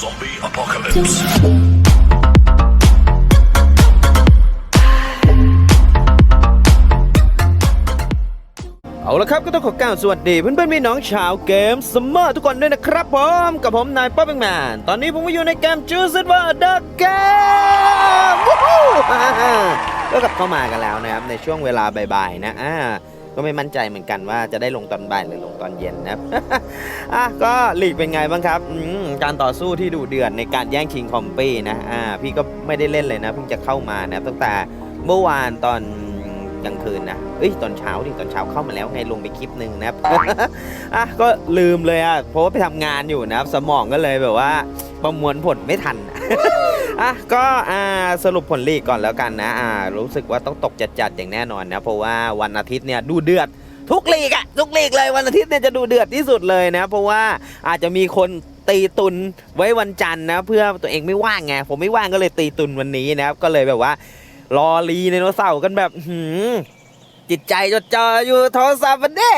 Zombie apocalypse. เอาละครับก็ต้องขอกล่าวสวัสดีเพื่อนๆพี่น้องชาวเกมซัมเมอร์ทุกคนด้วยนะครับผมกับผมนายป๊อปเองแมนตอนนี้ผมก็อยู่ในเกมจูซิตว่าเดอะเกมก็กลับเข้ามากันแล้วนะครับในช่วงเวลาบ่ายๆนะอ่า ก็ไม่มั่นใจเหมือนกันว่าจะได้ลงตอนบ่ายหรือลงตอนเย็นนะครับอะก็ลีกเป็นไงบ้างครับการต่อสู้ที่ดุเดือดในการแย่งชิงคอมปี้นะอ่าพี่ก็ไม่ได้เล่นเลยนะเพิ่งจะเข้ามานะครับตั้งแต่เมื่อวานตอนกลางคืนนะเอ้ยตอนเช้าดิตอนเช้าเข้ามาแล้วไงลงไปคลิปหนึ่งนะครับอะก็ลืมเลยอะเพราะว่าไปทำงานอยู่นะครับสมองก็เลยแบบว่าประมวลผลไม่ทัน อะก็อ่าสรุปผลลีกก่อนแล้วกันนะอ่ารู้สึกว่าต้องตกจัดๆอย่างแน่นอนนะเพราะว่าวันอาทิตย์เนี่ยดูเดือดทุกลีกอะทุกลีกเลยวันอาทิตย์เนี่ยจะดูเดือดที่สุดเลยนะ เพราะว่าอาจจะมีคนตีตุนไว้วันจันทร์นะ เพื่อตัวเองไม่ว่างไงผมไม่ว่างก็เลยตีตุนวันนี้นะครับก็เลยแบบว่า รอรีในโนเสาร์กันแบบหืมจิตใจจดจ่ออยู่โทรศัพท์มันเด้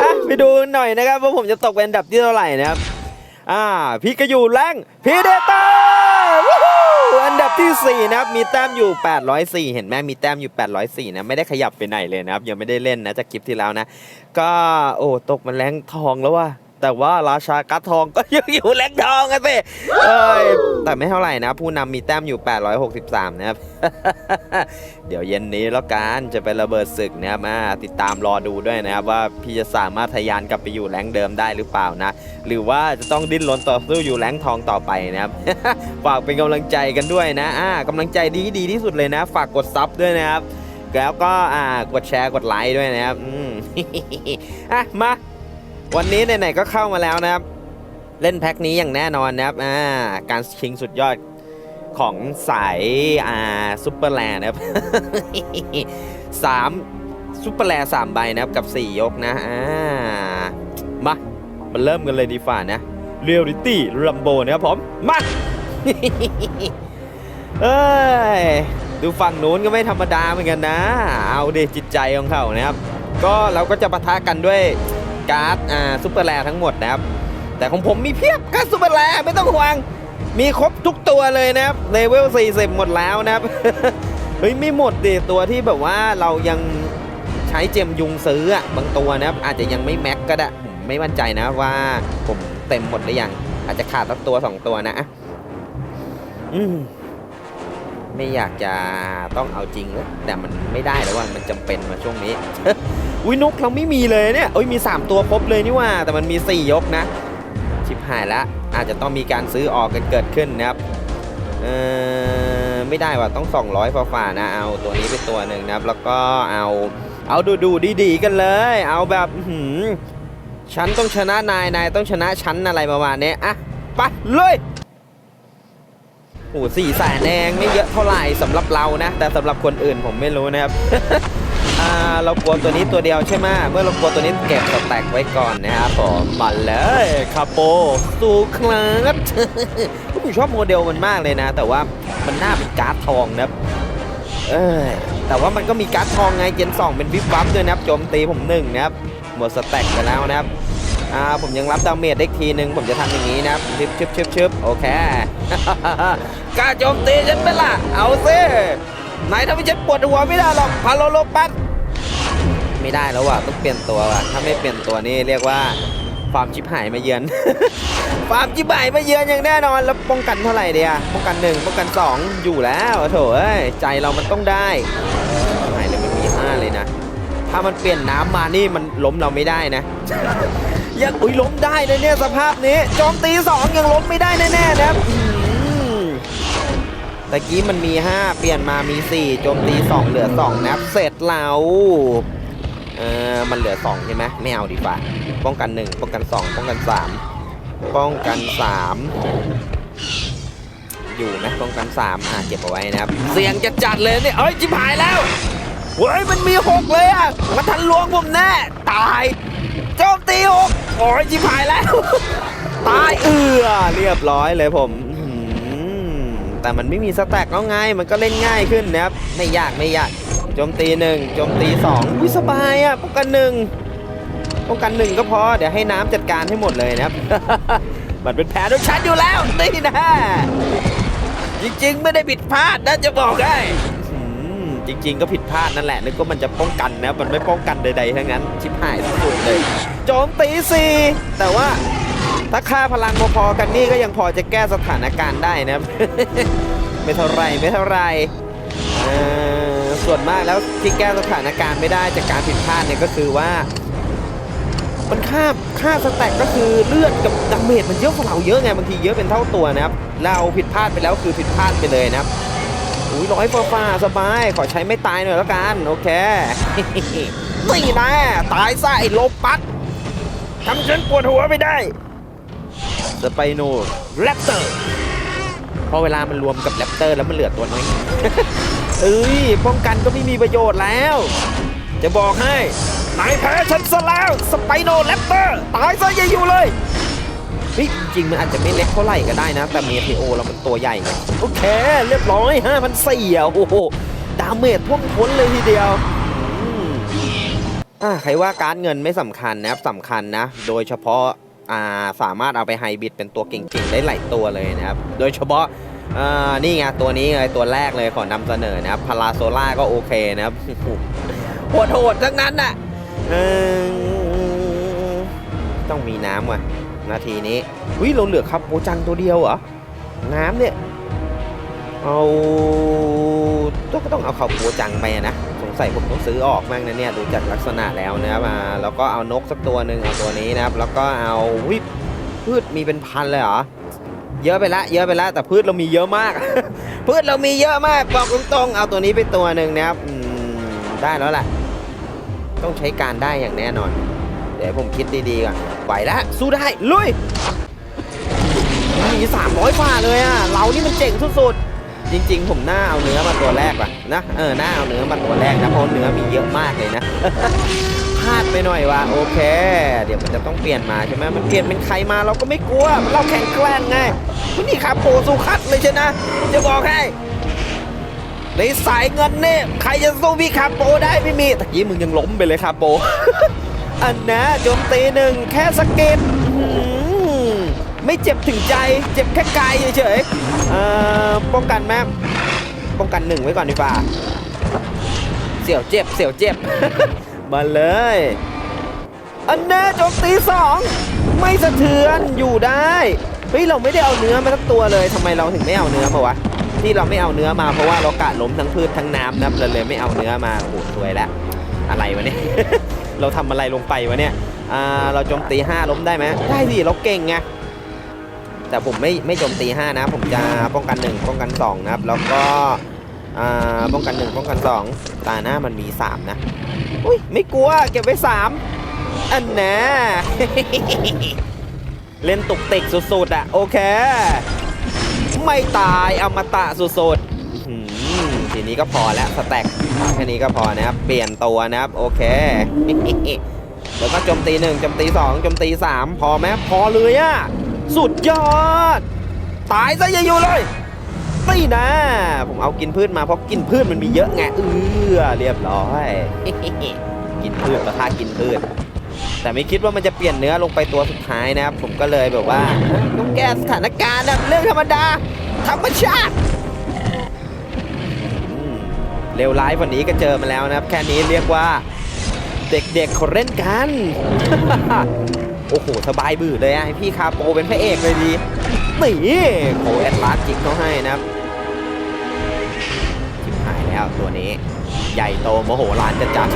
อ่ไปดูหน่อยนะครับว่าผมจะตกเป็นอันดับที่เท่าไหร่นะครับ อ่าพี่ก็อยู่แรงพีเดต้าอันดับที่ 4 นะครับ มีแต้มอยู่ 804 เห็นไหมมีแต้มอยู่ 804 นะ ไม่ได้ขยับไปไหนเลยนะครับ ยังไม่ได้เล่นนะจากคลิปที่แล้วนะ ก็โอ้ตกมาแรงทองแล้วว่ะ แต่ว่าราชากัดทองก็ยังอยู่แรงทองกันสิเอ้ยแต่ไม่เท่าไหร่นะ ผู้นำมีแต้มอยู่ 863 นะครับ เดี๋ยวเย็นนี้แล้วกันจะไประเบิดศึกนะครับมาติดตามรอดูด้วยนะครับว่าพี่จะสามารถทะยานกลับไปอยู่แรงเดิมได้หรือเปล่านะ หรือว่าจะต้องดิ้นรนต่อสู้อยู่แรงทองต่อไปนะครับฝากเป็นกำลังใจกันด้วยนะอ่ากำลังใจดีดีที่สุดเลยนะ ฝากกดซับด้วยนะครับแล้วก็อ่ากดแชร์กดไลค์ด้วยนะครับ อืมอะมา วันนี้ไหนๆก็เข้ามาแล้วนะครับ เล่นแพ็คนี้อย่างแน่นอนนะครับอ่าการชิงสุดยอดของสายอ่าซุปเปอร์แลนด์นะครับสามซุปเปอร์แลนด์สามใบนะครับกับ4ยกนะอ่ามามาเริ่มกันเลยดีฝ่านะเรียลลิตี้รัมโบนะครับผมมาเอ้ยดูฝั่งนู้นก็ไม่ธรรมดาเหมือนกันนะ เอาดิจิตใจของเขานะครับ ก็เราก็จะปะทะกันด้วย การ์ดอ่าซุปเปอร์แลทั้งหมดนะครับ แต่ของผมมีเพียบการ์ดซุปเปอร์แลไม่ต้องห่วง มีครบทุกตัวเลยนะครับเลเวล40 หมดแล้วนะครับ เฮ้ยไม่หมดดิตัวที่แบบว่าเรายังใช้เจมยุงซื้อบางตัวนะครับ อาจจะยังไม่แม็กก็ได้ผมไม่มั่นใจนะว่าผมเต็มหมดหรือยังอาจจะขาดสักตัวสองตัวนะอะอืม ไม่อยากจะต้องเอาจริงเลยแต่มันไม่ได้แล้วว่ามันจำเป็นมาช่วงนี้อุ้ยนกเราไม่มีเลยเนี่ยเอ้ยมี 3 ตัวครบเลยนี่ว่า แต่มันมี 4 ยกนะ ชิบหายล้วอาจจะต้องมีการซื้อออกกันเกิดขึ้นนะครับเออไม่ได้ว่ะต้อง 200ฝ่าฝ่าๆนะ เอาตัวนี้เป็นตัวหนึ่งนะครับ แล้วก็เอาเอาดูดูดีๆกันเลย เอาแบบหือฉันต้องชนะนายนายต้องชนะฉันอะไรประมาณนี้อะไปเลย โอ้สี่แสนเองไม่เยอะเท่าไหร่สำหรับเรานะ แต่สำหรับคนอื่นผมไม่รู้นะครับอ่าเรากลัวตัวนี้ตัวเดียวใช่ไหมเมื่อเรากลัวตัวนี้เก็บสแต็กไว้ก่อนนะครับผมมาเลยคาโปสูคลาสผมชอบโมเดลมันมากเลยนะ แต่ว่ามันหน่าเป็นการ์ดทองนะครับเอ้ยแต่ว่ามันก็มีการ์ดทองไงเจน2เป็นวิบวับด้วยนะครับโจมตีผมหนึ่งนะครับหมดสแต็กไปแล้วนะครับ อ่าผมยังรับดาเมจได้ทีหนึ่งผมจะทำอย่างนี้นะชึบชึบชึบชึบโอเคกล้าโจมตีฉันไหมล่ะ เอาซินายทำให้ฉันปวดหัวไม่ได้หรอกพาโลโลปัสไม่ได้แล้วว่ะต้องเปลี่ยนตัวว่ะถ้าไม่เปลี่ยนตัวนี่เรียกว่าความชิบหายมาเยือนความชิบหายมาเยือนอย่างแน่นอน แล้วป้องกันเท่าไหร่เดียป้องกันหนึ่งป้องกันสองอยู่แล้วโถเอ้ยใจเรามันต้องได้หายเลยมันมีห้าเลยนะ ถ้ามันเปลี่ยนน้ำมานี่มันล้มเราไม่ได้นะ ยังอุ้ยล้มได้เลยเนี่ยสภาพนี้โจมตีสองยังล้มไม่ได้แน่ๆนะครับอืมตะกี้มันมี 5 เปลี่ยนมามี 4 โจมตี 2 เหลือ 2 นะครับ เสร็จเราเออมันเหลือ 2 ใช่ไหมไม่เอาดีกว่า ป้องกัน 1 ป้องกัน 2 ป้องกัน 3 ป้องกัน 3 อยู่ไหมป้องกัน 3 อะเก็บเอาไว้นะครับ เสียงจะจัดเลยเนี่ยเอ้ยจิบหายแล้วเฮ้ยมันมี 6 เลยอะมันทันลวงผมแน่ ตาย โจมตีหกโอ้ยจิบหายแล้ว ตายเอือเรียบร้อยเลยผมอื้อหือแต่มันไม่มีสแต็กแล้วไง มันก็เล่นง่ายขึ้นนะครับ ไม่ยากไม่ยาก โจมตีหนึ่งโจมตีสองวิสบายอะป้องกันหนึ่งป้องกันหนึ่งก็พอ เดี๋ยวให้น้ำจัดการให้หมดเลยนะครับ มันเป็นแผนของฉันอยู่แล้ว นี่นะ จริงๆ ไม่ได้ผิดพลาดนะจะบอกให้อืม จริง ๆ ก็ผิดพลาดนั่นแหละนึกว่ามันจะป้องกันนะมันไม่ป้องกันใดๆทั้งนั้นชิบหายสุดเลยโจมตีสี่แต่ว่าถ้าค่าพลังพอๆกันนี่ก็ยังพอจะแก้สถานการณ์ได้นะไม่เท่าไรไม่เท่าไรส่วนมากแล้วที่แก้สถานการณ์ไม่ได้จากการผิดพลาดเนี่ยก็คือว่า มันค่าค่าสแต็กก็คือเลือดกับดาเมจมันเยอะกว่าเราเยอะไงบางทีเยอะเป็นเท่าตัวนะครับ เราผิดพลาดไปแล้วคือผิดพลาดไปเลยนะครับ อุ้ยร้อยฟ้าฟ้าสบาย ขอใช้ไม่ตายหน่อยแล้วกัน โอเคนี่นะตายซะไอ้โลปัสทำฉันปวดหัวไม่ได้สไปโนแรปเตอร์พอเวลามันรวมกับแรปเตอร์แล้วมันเหลือตัวน้อยเอ้ยป้องกันก็ไม่มีประโยชน์แล้ว จะบอกให้นายแพ้ฉันซะแล้วสไปโนแรปเตอร์ตายซะอย่าอยู่เลย เฮ้ยจริงมันอาจจะไม่เล็กเท่าไหร่ก็ได้นะ แต่เมทีโอเรามันตัวใหญ่ไงโอเค เรียบร้อย5 0 0 4อะโอ้โหดาเมจท่วมท้นเลยทีเดียวอ่าใครว่าการเงินไม่สำคัญนะครับสำคัญนะ โดยเฉพาะอ่าสามารถเอาไปไฮบริดเป็นตัวเก่งๆได้หลายตัวเลยนะครับ โดยเฉพาะอ่านี่ไงตัวนี้เลยตัวแรกเลยขอนำเสนอนะครับพาราโซล่าก็โอเคนะครับโหดโหดๆทั้งนั้นน่ะต้องมีน้ำว่ะ นาทีนี้วิเราเหลือครับโปจังตัวเดียวเหรอ น้ำเนี่ย เอาต้องก็ต้องเอาเขาโปจังไปอะนะสงสัยผมต้องซื้อออกมั่งนะเนี่ยดูจากลักษณะแล้วนะครับอ่าแล้วก็เอานกสักตัวหนึ่งเอาตัวนี้นะครับ แล้วก็เอาวิพืชมีเป็นพันเลยเหรอเยอะไปละเยอะไปละแต่พืชเรามีเยอะมาก พืชเรามีเยอะมากบอกตรงๆเอาตัวนี้ไปตัวหนึ่งนะครับอืมได้แล้วแหละต้องใช้การได้อย่างแน่นอน เดี๋ยวผมคิดดีๆก่อน ไหวแล้วสู้ได้ ลุยมี300ฝ่าเลยอะ เรานี่มันเจ๋งสุดๆ จริงๆ ผมหน้าเอาเนื้อมาตัวแรกว่ะนะ เออ หน้าเอาเนื้อมาตัวแรกนะ เพราะเนื้อมีเยอะมากเลยนะ พลาดไปหน่อยว่ะ โอเค เดี๋ยวมันจะต้องเปลี่ยนมาใช่ไหมมันเปลี่ยนเป็นใครมาเราก็ไม่กลัว เราแข่งแกล้งไงนี่ครับโปสุคัดเลยใช่นะ จะบอกให้ในสายเงินเนี่ยใครจะสู้พี่คาโปได้ไม่มีตะกี้มึงยังล้มไปเลยคาโป อันนะโจมตีหนึ่งแค่สเก็ตไม่เจ็บถึงใจ เจ็บแค่กายเฉยๆป้องกันแม่ป้องกันหนึ่งไว้ก่อนดีกว่า เสี่ยวเจ็บ เสี่ยวเจ็บ มาเลย อันน่โจมตีสองไม่สะเทือนอยู่ได้เฮ้ยเราไม่ได้เอาเนื้อมาสักตัวเลยทำไมเราถึงไม่เอาเนื้อมาวะที่เราไม่เอาเนื้อมาเพราะว่าเรากะล้มทั้งพืชทั้งน้ำนะเราเลยไม่เอาเนื้อมาโอ้โหสวยแล้วอะไรวะเนี่ย เราทำอะไรลงไปวะเนี่ยอ่าเราโจมตีห้าล้มได้ไหมได้สิเราเก่งไงแต่ผมไม่ไม่โจมตีห้านะ ผมจะป้องกันหนึ่งป้องกันสองนะครับ แล้วก็ป้องกันหนึ่งป้องกันสองตาหน้ามันมีสามนะ อุ้ยไม่กลัวเก็บไว้สามอันแน่เล่นตุกติกสุดๆอะ โอเค ไม่ตายอมตะสุดๆทีนี้ก็พอแล้วสแต็ก แค่นี้ก็พอนะครับ เปลี่ยนตัวนะครับ โอเค แล้วก็โจมตีหนึ่งโจมตีสองโจมตีสามพอไหมพอเลยอะสุดยอด ตายซะอย่าอยู่เลยไม่นะ ผมเอากินพืชมาเพราะกินพืชมันมีเยอะไงเออเรียบร้อย กินพืชระทากินพืช แต่ไม่คิดว่ามันจะเปลี่ยนเนื้อลงไปตัวสุดท้ายนะครับ ผมก็เลยแบบว่าต้องแก้สถานการณ์นะเรื่องธรรมดา ธรรมชาติ เร็วร้ายกว่านี้ก็เจอมาแล้วนะครับ แค่นี้เรียกว่าเด็กๆเขาเล่นกัน โอ้โห สบายบื้อเลยอะให้พี่คาโปเป็นพระเอกเลยดีนี่โคแอดลาสจิกเขาให้นะครับชิบหายแล้วตัวนี้ ใหญ่โตโมโหลานจะจัด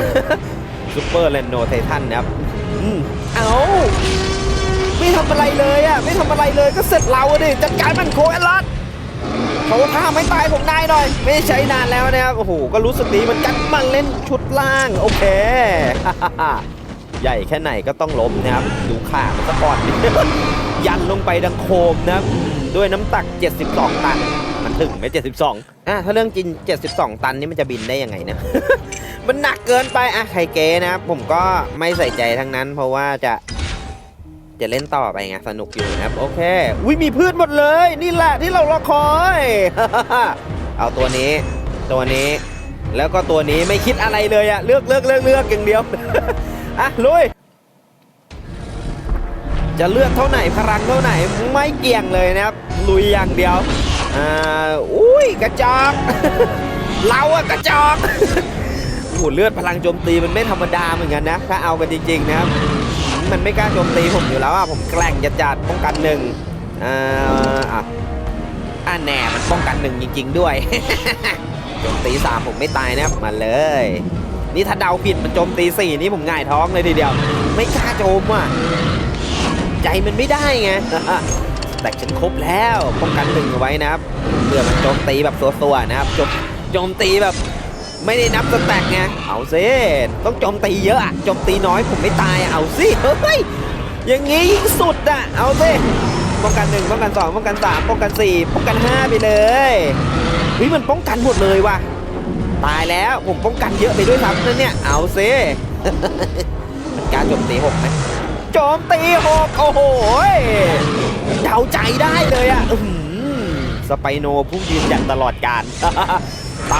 ซูเปอร์เลนโนไททันนะครับอืมเอาไม่ทำอะไรเลยอะไม่ทำอะไรเลยก็เสร็จเราอะดิจัดการมันโคแอดลาส เขาท่าไม่ตายผมนายหน่อย ไม่ได้ใช้นานแล้วนะครับ โอ้โห ก็รู้สึกดีเหมือนกันมันเล่นชุดล่าง โอเค ใหญ่แค่ไหนก็ต้องล้มนะครับ ดูขามันสะก่อน ยันลงไปดังโคมนะครับ ด้วยน้ำตัก 72 ตัน มันถึงไหม72 อะ ถ้าเรื่องจริง 72 ตันนี่มันจะบินได้ยังไงเนี่ยมันหนักเกินไป อะใครเกนะครับ ผมก็ไม่ใส่ใจทั้งนั้น เพราะว่าจะ จะเล่นต่อไปไงสนุกอยู่นะครับโอเคอุ้ยมีพืชหมดเลย นี่แหละที่เรารอคอย เอาตัวนี้ ตัวนี้ แล้วก็ตัวนี้ไม่คิดอะไรเลยอะเลือกเลือกเลือกเลือกอย่างเดียวอะลุยจะเลือดเท่าไหนพลังเท่าไหนไม่เกี่ยงเลยนะครับลุยอย่างเดียวอ่าอุ้ยกระจอกเราอะกระจอกโอ้โหเลือดพลังโจมตีมันไม่ธรรมดาเหมือนกันนะ ถ้าเอากันจริงๆนะครับ มันไม่กล้าโจมตีผมอยู่แล้วอะผมแกล้งจะจัดป้องกันหนึ่งอ่าอะอะแหน่มันป้องกันหนึ่งจริง ๆ ด้วยโจมตีสามผมไม่ตายนะครับมาเลย นี่ถ้าเดาผิดมันโจมตีสี่นี่ผมง่ายท้องเลยทีเดียว ไม่กล้าโจมอะใจมันไม่ได้ไงแต่ฉันครบแล้วป้องกันหนึ่งเอาไว้นะครับเพื่อมันโจมตีแบบตัวๆนะครับโจมโจมตีแบบ ไม่ได้นับสแต็กไงเอาซิต้องโจมตีเยอะอะโจมตีน้อยผมไม่ตายเอาสิเฮ้ยอย่างงี้ยิ่งสุดอะเอาสิป้องกันหนึ่งป้องกันสองป้องกันสามป้องกันสี่ป้องกันห้าไปเลยเฮ้ยมันป้องกันหมดเลยว่ะตายแล้วผมป้องกันเยอะไปด้วยซ้ำนั่นเนี่ยเอาซิมันการโจมตีหกไหมโจมตีหกโอ้โหเดาใจได้เลยอะสไปโนผู้ยืนหยัดตลอดการ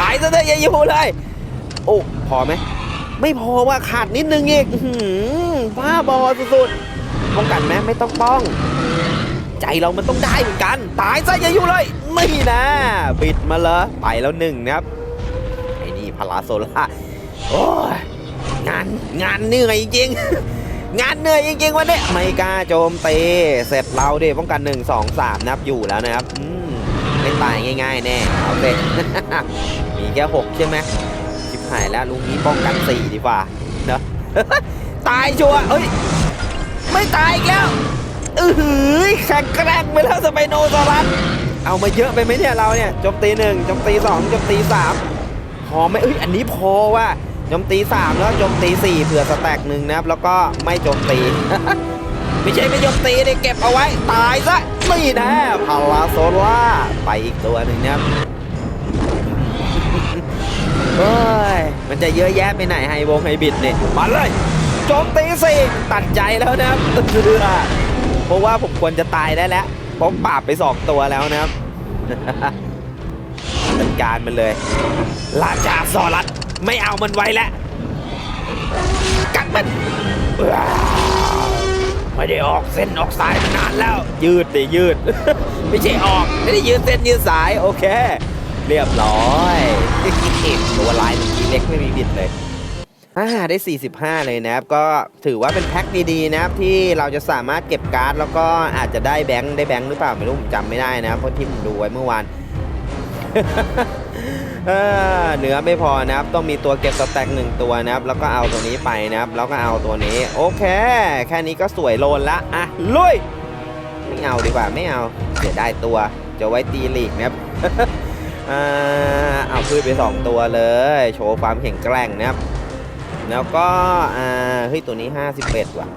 ายซะเถอะอย่าอยู่เลย โอ้พอไหมไม่พอว่าขาดนิดนึงอีกห้าบอสุดๆป้องกันไหมไม่ต้องป้อง ใจเรามันต้องได้เหมือนกัน ตายซะอย่าอยู่เลย ไม่นะบิดมาเลยไปแล้วหนึ่งนะครับไอ้นี่พาราโซล่าโอ้ยงานงานเหนื่อยจริงงานเหนื่อยจริงๆวันนี้ไม่กล้าโจมตีเสร็จเราดิป้องกัน 1 2 3 นับอยู่แล้วนะครับไม่ตายง่าย ๆ แน่เอาเสร็ มีแค่6ใช่ไหมชิบหายแล้วลุงนี้ป้องกัน4ดีกว่าเนอะตายชัวร์เอ้ย ไม่ตายอีกแล้วอือหือแข็งแกร่งไปแล้วสไปโนซอรัสเอามาเยอะไปไหมเนี่ยเราเนี่ยจมตีหนึ่งจมตีสองจมตีสามพอไหมเอ้ยอันนี้พอว่าจมตีสามแล้วจมตีสี่เผื่อสแต็กหนึ่งนะครับ แล้วก็ไม่จมตีไม่ใช่ไม่จมตีเลยเก็บเอาไว้ตายซะนี่นะพาราโซล่าไปอีกตัวหนึ่งนะครับ เฮ้ย มันจะเยอะแยะไปไหนไฮวงไฮบิดเนี่ยมาเลยโจมตีสิตัดใจแล้วนะครับเรือเพราะว่าผมควรจะตายได้แล้วเพราะปราบไปสองตัวแล้วนะครับจัดการมันเลยราชาซอรัสไม่เอามันไว้แล้วกัดมันไม่ได้ออกเส้นออกสายมานานแล้ว ยืดดิยืด ไม่ใช่ออก ไม่ได้ยืดเส้นยืดสาย โอเค เรียบร้อยตัวลายเมื่อกี้เล็กไม่มีบิดเลยอ่าได้ 45 เลยนะครับ ก็ถือว่าเป็นแพ็คดีๆนะครับ ที่เราจะสามารถเก็บการ์ด แล้วก็อาจจะได้แบงค์ได้แบงค์หรือเปล่า ไม่รู้ผมจำไม่ได้นะครับ เพราะที่ผมดูไว้เมื่อวานเหนือไม่พอนะครับ ต้องมีตัวเก็บสแต็กหนึ่งตัวนะครับ แล้วก็เอาตัวนี้ไปนะครับ แล้วก็เอาตัวนี้ โอเค แค่นี้ก็สวยโลนละอะลุยไม่เอาดีกว่าไม่เอาเสียได้ตัวจะไว้ตีลีกนะครับ อ่าเอาพืชไป 2 ตัวเลย โชว์ความแข็งแกร่งนะครับ แล้วก็อ่าเฮ้ยตัวนี้ 51 ว่ะ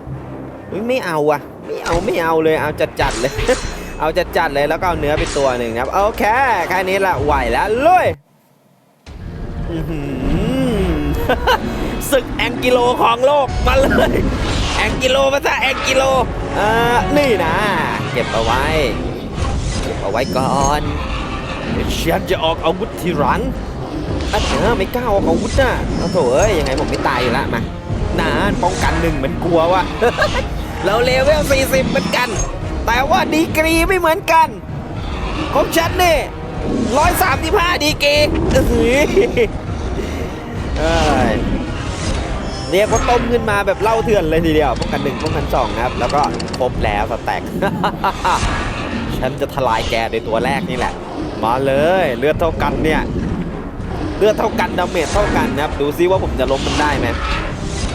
เฮ้ยไม่เอาว่ะ ไม่เอาไม่เอาเลยเอาจัดจัดๆเลย เอาจัดจัดๆเลยแล้วก็เอาเนื้อไปตัวหนึ่งนะครับ โอเคแค่นี้ละไหวแล้วลุยอื้อหือศึกแองกิโลของโลกมาเลยแองกิโลมาซะแองกิโลอ่านี่นะ เก็บเอาไว้ เก็บเอาไว้ก่อน เดี๋ยวฉันจะออกอาวุธทีหลังอันเออไม่กล้าออกอาวุธน่ะโอ้โถเอ้ยยังไงผมไม่ตายอยู่ละมานานป้องกันหนึ่งเหมือนกลัววะเราเลเวล 40 เหมือนกัน แต่ว่าดีกรีไม่เหมือนกันของฉันนี่135ดีกรีอื้อหือเอ้ยเรียกว่าต้มขึ้นมาแบบเล่าเถื่อนเลยทีเดียวป้องกันหนึ่งป้องกันสองนะครับ แล้วก็ครบแล้วสแต็กฉันจะทลายแกในตัวแรกนี่แหละ มาเลยเลือดเท่ากันเนี่ยเลือดเท่ากันดาเมจเท่ากันนะครับดูซิว่าผมจะล้มมันได้ไหม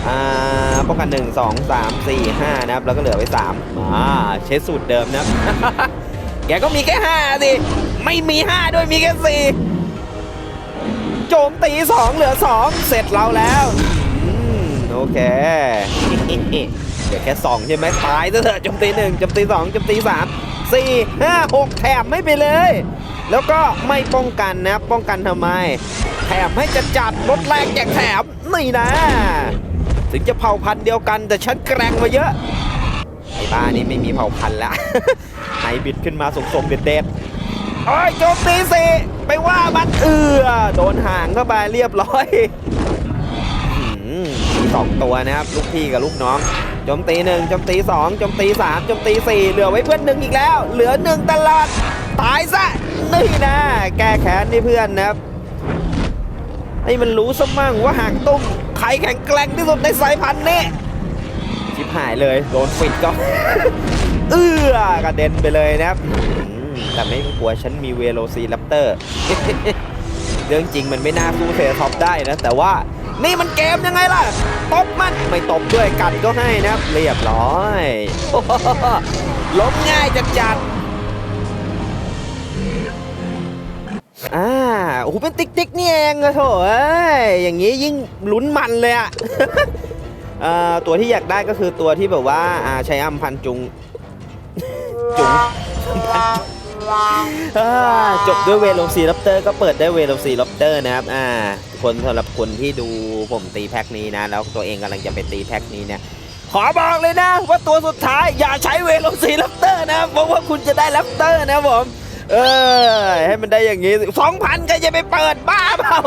อ่าป้องกันหนึ่งสองสามสี่ห้านะครับแล้วก็เหลือไว้สามอ่าใช้สูตรเดิมนะครับแกก็มีแค่ห้าสิไม่มีห้าด้วยมีแค่สี่โจมตีสองเหลือสองเสร็จเราแล้วโอเคเดี๋ยวแค่สองใช่ไหมตายซะเถอะโจมตีหนึ่งโจมตีสองโจมตีสาม สี่ห้าหกแถมไม่ไปเลย แล้วก็ไม่ป้องกันนะป้องกันทำไม แถมให้จะจัดรถแรกแจกแถมนี่นะ ถึงจะเผ่าพันธุ์เดียวกันแต่ฉันแกร่งมาเยอะ ไอ้บ้านี่ไม่มีเผ่าพันธุ์แล้วไฮบิดขึ้นมาสมๆเด็ดๆโอ้ยโจมตีสิไปว่ามันเอือโดนห่างเข้าไปเรียบร้อยอืมมีสองตัวนะครับ ลูกพี่กับลูกน้อง จมตีหนึ่งจมตีสองจมตีสามจมตีสี่เหลือไว้เพื่อนหนึ่งอีกแล้ว เหลือหนึ่งตลอดตายซะนี่นะแก้แค้นนี่เพื่อนนะครับให้มันรู้สมั่งว่าหางตุ้มใครแข็งแกร่งที่สุดในสายพันธุ์นี้ชิบหายเลยโดนปิดก็เอื้อกระเด็นไปเลยนะครับแต่ไม่ต้องกลัวฉันมีเวโรซีแรปเตอร์เรื่องจริงมันไม่น่าสู้เซท็อปได้นะ แต่ว่า นี่มันเกมยังไงล่ะตบมันไม่ตบด้วยกันก็ให้นะครับ เรียบร้อยล้มง่ายจัดจัดอ่าโอ้โหเป็นติ๊กติ๊กนี่เองอะโถเอ้ยอย่างนี้ยิ่งลุ้นมันเลยอะเอ่อตัวที่อยากได้ก็คือตัวที่แบบว่า อ่าใช้อัมพันจุง จุง อ่าจบด้วยเวโรซีรัปเตอร์ก็เปิดได้เวโรซีรัปเตอร์นะครับอ่าคนสำหรับคนที่ดูผมตีแพ็คนี้นะ แล้วตัวเองกำลังจะไปตีแพ็คนี้เนี่ยขอบอกเลยนะ ว่าตัวสุดท้ายอย่าใช้เวโรซีรัปเตอร์นะเพราะว่าคุณจะได้รัปเตอร์นะผมเออให้มันได้อย่างนี้สองพันก็จะไปเปิดบ้าเปล่า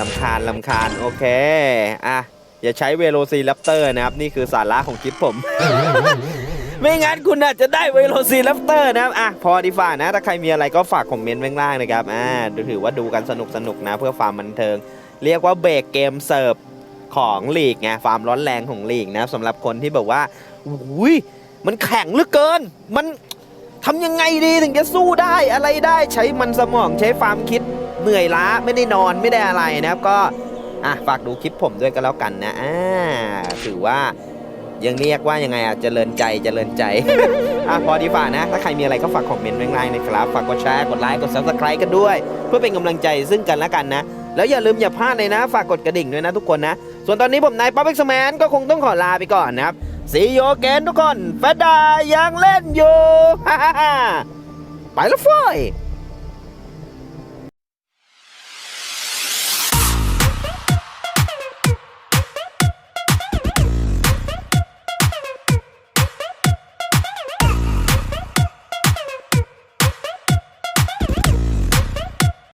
ลำคาญลำคาญโอเคอะอย่าใช้เวโรซีรัปเตอร์นะครับ นี่คือสาระของคลิปผม ไม่งั้นคุณอาจจะได้เวโรซีรัปเตอร์นะครับอะพอดีฝ่านะ ถ้าใครมีอะไรก็ฝากคอมเมนต์ไว้ล่างนะครับอ่าถือว่าดูกันสนุกสนุกๆนะ เพื่อความบันเทิง เรียกว่าเบรกเกมเสิร์ฟของลีกไงความร้อนแรงของลีกนะสำหรับคนที่แบบว่าอุ้ยมันแข็งเหลือเกิน มันทำยังไงดีถึงจะสู้ได้อะไรได้ใช้มันสมองใช้ความคิดเหนื่อยล้าไม่ได้นอนไม่ได้อะไรนะครับก็อะฝากดูคลิปผมด้วยก็แล้วกันนะอ่าถือว่า ยังเรียกว่ายังไงอะเจริญใจเจริญใจอะพอดีฝ่านะ ถ้าใครมีอะไรก็ฝากคอมเมนต์ไว้ข้างล่างนะครับฝากกดแชร์กดไลค์กด subscribe กันด้วย เพื่อเป็นกำลังใจซึ่งกันและกันนะ แล้วอย่าลืมอย่าพลาดเลยนะ ฝากกดกระดิ่งด้วยนะทุกคนนะ ส่วนตอนนี้ผมนายป๊อปเอ็กซ์แมนก็คงต้องขอลาไปก่อนนะครับสีโยเกนทุกคนแฟดายังเล่นอยู่ไปแล้วเฟ้ย